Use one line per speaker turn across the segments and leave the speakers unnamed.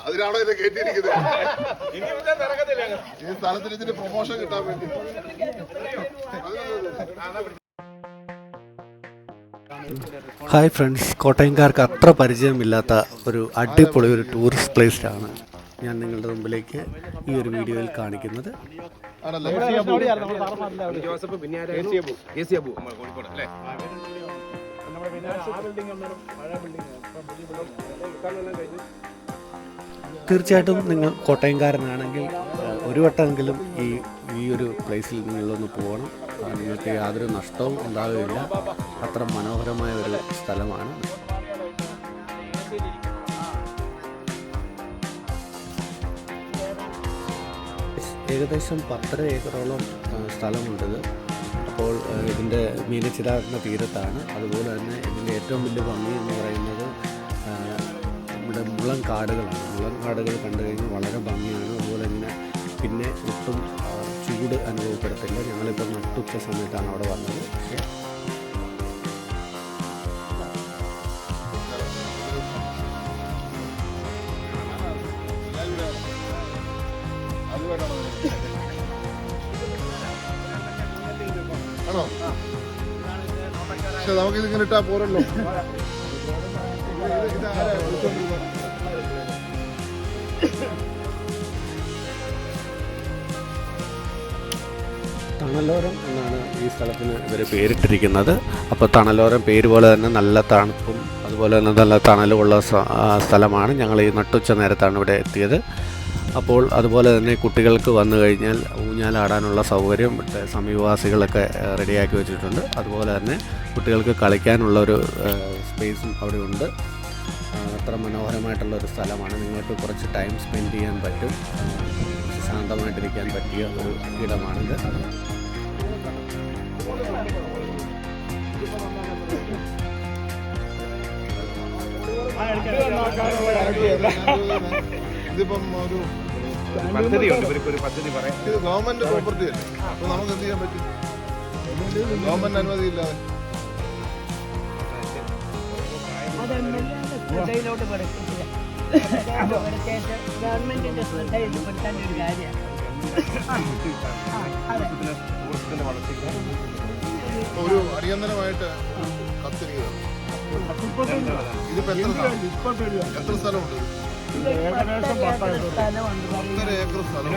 അതിനാണോ ഇത് കയറ്റിയിരിക്കുന്നത് ഈ സ്ഥലത്തിന് ഇതിന്റെ പ്രൊമോഷൻ കിട്ടാൻ വേണ്ടി
ഹായ് ഫ്രണ്ട്സ് കോട്ടയംകാർക്ക് അത്ര പരിചയമില്ലാത്ത ഒരു അടിപൊളി ഒരു ടൂറിസ്റ്റ് പ്ലേസിലാണ് ഞാൻ നിങ്ങളുടെ മുമ്പിലേക്ക് ഈ ഒരു വീഡിയോയിൽ കാണിക്കുന്നത്
ആണല്ലേ
പിന്നെ പഴയ
തീർച്ചയായിട്ടും നിങ്ങൾ കോട്ടയംകാരനാണെങ്കിൽ ഒരു വട്ടമെങ്കിലും ഈ ഈ ഒരു പ്ലേസിൽ നിങ്ങളൊന്ന് പോകണം. ആ, നിങ്ങൾക്ക് യാതൊരു നഷ്ടവും ഉണ്ടാവുകയില്ല. അത്ര മനോഹരമായ ഒരു സ്ഥലമാണ്. ഏകദേശം പത്തര ഏക്കറോളം ആ, സ്ഥലമുണ്ടത് അപ്പോൾ ആ, ഇതിന്റെ മീനച്ചിലാറിന്റെ തീരത്താണ്. അതുപോലെ തന്നെ ഇതിന്റെ ഏറ്റവും വലിയ ഭംഗി എന്ന് പറയുന്നത് നമ്മുടെ മുളം കാടുകളാണ്. മുളം കാടുകൾ കണ്ടു കഴിഞ്ഞാൽ വളരെ ഭംഗിയാണ്. അതുപോലെ തന്നെ പിന്നെ ഒട്ടും ചൂട് അനുഭവപ്പെടത്തില്ല. ഞങ്ങളിപ്പോൾ നട്ടുച്ച സമയത്താണ് അവിടെ വന്നത്. പക്ഷെ
നമുക്ക് ഇതിങ്ങനെ ഇട്ടാ പോരല്ലോ?
തണലോരം എന്നാണ് ഈ സ്ഥലത്തിന് ഇവർ പേരിട്ടിരിക്കുന്നത്. അപ്പോൾ തണലോരം പേര് പോലെ തന്നെ നല്ല തണുപ്പും അതുപോലെ തന്നെ നല്ല തണലുമുള്ള സ്ഥലമാണ്. ഞങ്ങൾ ഈ നട്ടുച്ച നേരത്താണ് ഇവിടെ എത്തിയത്. അപ്പോൾ അതുപോലെ തന്നെ കുട്ടികൾക്ക് വന്നു കഴിഞ്ഞാൽ ഊഞ്ഞാലാടാനുള്ള സൗകര്യം സമീപവാസികളൊക്കെ റെഡിയാക്കി വെച്ചിട്ടുണ്ട്. അതുപോലെ തന്നെ കുട്ടികൾക്ക് കളിക്കാനുള്ള ഒരു സ്പേസും അവിടെ ഉണ്ട്. അത്ര മനോഹരമായിട്ടുള്ള ഒരു സ്ഥലമാണ്. നിങ്ങൾക്ക് കുറച്ച് ടൈം സ്പെൻഡ് ചെയ്യാൻ പറ്റും. ആ, ശാന്തമായിട്ടിരിക്കാൻ പറ്റിയ ഒരു ഇടമാണിത്.
ഇതിപ്പം ഒരു
പദ്ധതിയുണ്ട്. ഇവർക്ക് ഒരു പദ്ധതി പറയാം
ഇത് ഗവൺമെന്റ് പ്രോപ്പർട്ടി അല്ലേ? അപ്പൊ നമുക്ക് എന്ത് ചെയ്യാൻ പറ്റും? ഗവൺമെന്റ് അനുമതി ഇല്ലാതെ.
ശ്രദ്ധയിലോട്ട് പെടുത്തില്ല ഒരു കാര്യമാണ്.
അടിയന്തരമായിട്ട് കത്തിരിക്കുക ഇതിപ്പോ എത്ര സ്ഥലം? എത്ര സ്ഥലമുണ്ട്?
സ്ഥലമുണ്ട്
ഒന്നര ഏക്കർ സ്ഥലം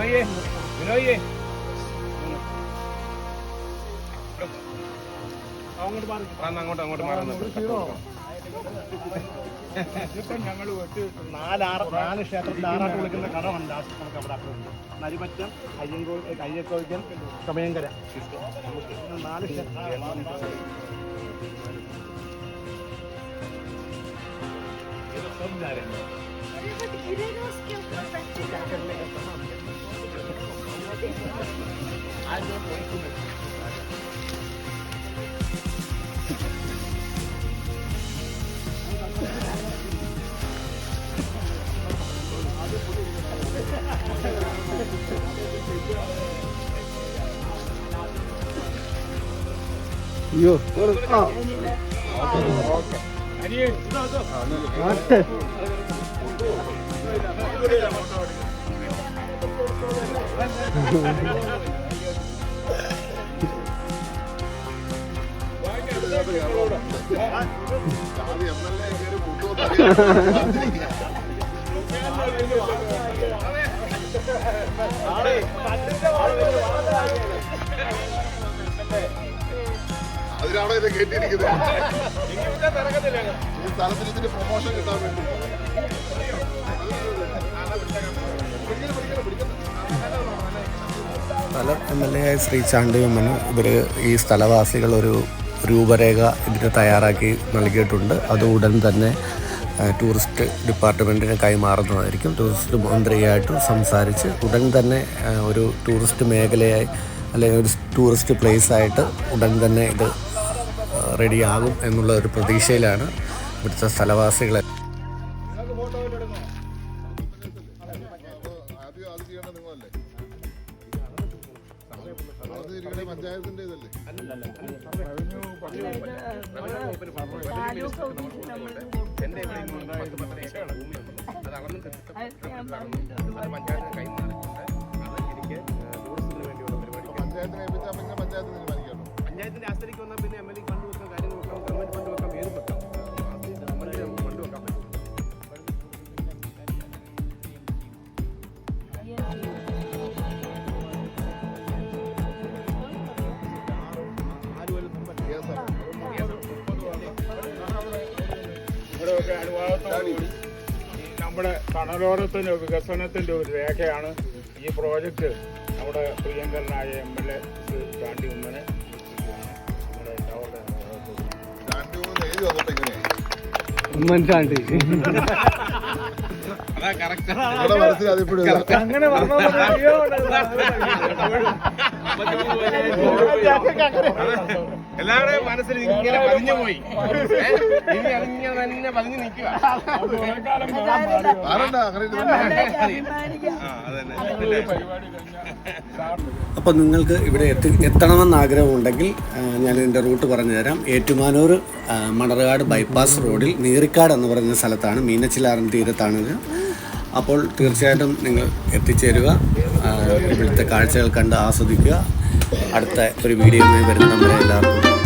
അങ്ങോട്ട് അങ്ങോട്ട്
വെച്ച് നാലാറ് നാല് ക്ഷേത്രത്തിൽ ആറാട്ട് വിളിക്കുന്ന കടമുണ്ട് ആ നമുക്ക് അവിടെ ഉണ്ട് നരിമറ്റം അയ്യങ്കോ അയ്യക്കോയ്ക്കൽ സമയങ്കര നാല് ക്ഷേത്രം
അയ്യോ
അത് എം എൽ എ കയറി കൂട്ടുമെന്ന് അതിനാണോ ഇത് കേട്ടിരിക്കുന്നത്? ഈ സ്ഥലത്തിന് ഇതിന്റെ പ്രൊമോഷൻ കിട്ടാൻ വേണ്ടി.
സ്ഥലം എം എൽ എ ആയ ശ്രീ ചാണ്ടിയമ്മന് ഇവർ ഈ സ്ഥലവാസികൾ ഒരു രൂപരേഖ ഇതിന് തയ്യാറാക്കി നൽകിയിട്ടുണ്ട്. അത് ഉടൻ തന്നെ ടൂറിസ്റ്റ് ഡിപ്പാർട്ട്മെന്റിന് കൈമാറുന്നതായിരിക്കും. ടൂറിസ്റ്റ് മന്ത്രിയായിട്ട് സംസാരിച്ച് ഉടൻ തന്നെ ഒരു ടൂറിസ്റ്റ് മേഖലയായി അല്ലെങ്കിൽ ഒരു ടൂറിസ്റ്റ് പ്ലേസ് ആയിട്ട് ഉടൻ തന്നെ ഇത് റെഡിയാകും എന്നുള്ള ഒരു പ്രതീക്ഷയിലാണ് ഇവിടുത്തെ സ്ഥലവാസികളെ
അത് പഞ്ചായത്തിന്റെ ഇതല്ലേ?
എന്റെ അത് അളന്ന് പഞ്ചായത്തിന്
പിന്നെ
വന്നാൽ പിന്നെ എം എൽ എ ഫണ്ട് വെക്കാം കാര്യങ്ങൾ ഗവൺമെന്റ് ഫണ്ട് വെക്കാം
ഇവിടെയൊക്കെ അനുവാദത്തോടുകൂടി ഈ നമ്മുടെ കടലോരത്തിന്റെ വികസനത്തിന്റെ ഒരു രേഖയാണ് ഈ പ്രോജക്റ്റ് നമ്മുടെ പ്രിയങ്കരനായ എം എൽ എ ചാണ്ടി ഉമ്മനെ
ഉമ്മൻചാണ്ടി. അങ്ങനെ
എല്ലാവരുടെയും മനസ്സിൽ ഇങ്ങനെ പതിഞ്ഞു പോയി. ഇനി അതിങ്ങനെ തന്നെ പതിഞ്ഞു നിൽക്കുക.
അപ്പോൾ നിങ്ങൾക്ക് ഇവിടെ എത്തി എത്തണമെന്ന് ആഗ്രഹമുണ്ടെങ്കിൽ ഞാൻ ഇതിന്റെ റൂട്ട് പറഞ്ഞു തരാം. ഏറ്റുമാനൂർ മണർകാട് ബൈപ്പാസ് റോഡിൽ നീറിക്കാട് എന്ന് പറയുന്ന സ്ഥലത്താണ് മീനച്ചിലാറിൻ തീരത്താണിത് അപ്പോൾ തീർച്ചയായിട്ടും നിങ്ങൾ എത്തിച്ചേരുക. ഇവിടുത്തെ കാഴ്ചകൾ കണ്ട് ആസ്വദിക്കുക. അടുത്ത ഒരു വീഡിയോയുമായി വരുന്നവരെ എല്ലാവർക്കും